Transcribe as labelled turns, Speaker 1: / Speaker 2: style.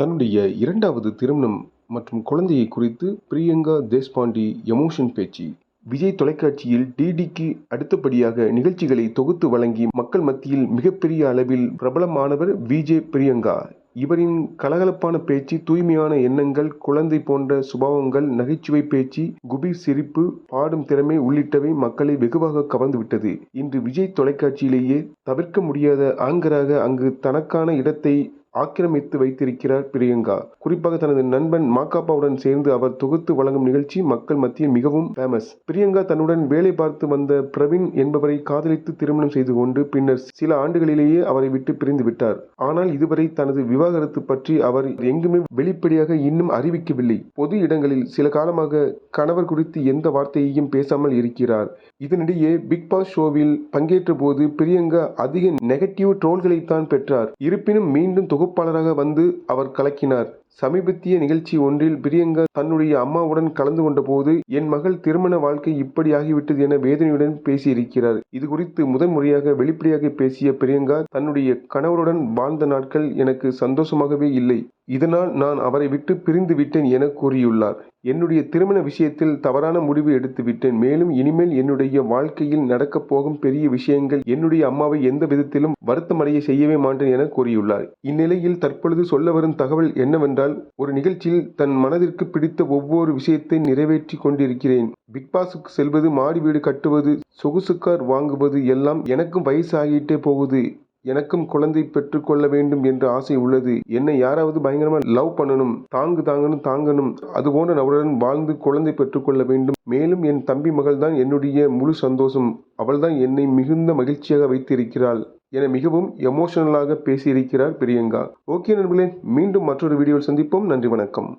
Speaker 1: தன்னுடைய இரண்டாவது திருமணம் மற்றும் குழந்தையை குறித்து பிரியங்கா தேஷ்பாண்டே எமோஷன் பேச்சு. விஜய் தொலைக்காட்சியில் டிடிக்கு அடுத்தபடியாக நிகழ்ச்சிகளை தொகுத்து வழங்கி மக்கள் மத்தியில் மிகப்பெரிய அளவில் பிரபலமானவர் விஜே பிரியங்கா. இவரின் கலகலப்பான பேச்சு தூய்மையான எண்ணங்கள் குழந்தை போன்ற சுபாவங்கள் நகைச்சுவை பேச்சு குபீர் சிரிப்பு பாடும் திறமை உள்ளிட்டவை மக்களை வெகுவாக கவர்ந்துவிட்டது. இன்று விஜய் தொலைக்காட்சியிலேயே தவிர்க்க முடியாத ஆங்கராக அங்கு தனக்கான இடத்தை ஆக்கிரமித்து வைத்திருக்கிறார் பிரியங்கா. குறிப்பாக தனது நண்பன் மாக்காப்பாவுடன் சேர்ந்து அவர் தொகுத்து வழங்கும் நிகழ்ச்சி மக்கள் மத்தியில் மிகவும் ஃபேமஸ் பிரியங்கா தன்னுடன் வேலை பார்த்து வந்த பிரவீன் என்பவரை காதலித்து திருமணம் செய்து கொண்டு பின்னர் சில ஆண்டுகளிலேயே அவரை விட்டு பிரிந்து விட்டார். ஆனால் இதுவரை தனது விவாகரத்து பற்றி அவர் எங்குமே வெளிப்படையாக இன்னும் அறிவிக்கவில்லை. பொது இடங்களில் சில காலமாக கணவர் குறித்து எந்த வார்த்தையையும் பேசாமல் இருக்கிறார். இதனிடையே பிக் பாஸ் ஷோவில் பங்கேற்ற போது பிரியங்கா அதிக நெகட்டிவ் ட்ரோல்களைத்தான் பெற்றார். இருப்பினும் மீண்டும் தொகுப்பாளராக வந்து அவர் கலக்கினார். சமீபத்திய நிகழ்ச்சி ஒன்றில் பிரியங்கா தன்னுடைய அம்மாவுடன் கலந்து கொண்டபோது என் மகள் திருமண வாழ்க்கை இப்படி ஆகிவிட்டது என வேதனையுடன் பேசியிருக்கிறார். இது குறித்து முதன் முறையாக வெளிப்படையாக பேசிய பிரியங்கா தன்னுடைய கணவருடன் வாழ்ந்த நாட்கள் எனக்கு சந்தோஷமாகவே இல்லை. இதனால் நான் அவரை விட்டு பிரிந்து விட்டேன் என கூறியுள்ளார். என்னுடைய திருமண விஷயத்தில் தவறான முடிவு எடுத்து விட்டேன். மேலும் இனிமேல் என்னுடைய வாழ்க்கையில் நடக்கப் போகும் பெரிய விஷயங்கள் என்னுடைய அம்மாவை எந்த விதத்திலும் வருத்தமடைய செய்யவே மாட்டேன் என கூறியுள்ளார். இந்நிலையில் தற்பொழுது சொல்ல வரும் தகவல் என்னவென்றால் ஒரு நிகழ்ச்சியில் தன் மனதிற்கு பிடித்த ஒவ்வொரு விஷயத்தை நிறைவேற்றி கொண்டிருக்கிறேன். பிக்பாஸுக்கு செல்வது மாடி வீடு கட்டுவது சொகுசு கார் வாங்குவது எல்லாம் எனக்கும் வயசாகிட்டே போகுது. எனக்கும் குழந்தை பெற்றுக்கொள்ள வேண்டும் என்ற ஆசை உள்ளது. என்னை யாராவது பயங்கரமா லவ் பண்ணணும் தாங்கு தாங்கணும் தாங்கணும். அது போன்ற நபருடன் வாழ்ந்து குழந்தை பெற்றுக்கொள்ள வேண்டும். மேலும் என் தம்பி மகள் தான் என்னுடைய முழு சந்தோஷம். அவள்தான் என்னை மிகுந்த மகிழ்ச்சியாக வைத்திருக்கிறாள். என மிகவும் எமோஷனலாக பேசியிருக்கிறார் பிரியங்கா. ஓகே நண்பர்களே மீண்டும் மற்றொரு வீடியோவில் சந்திப்போம். நன்றி வணக்கம்.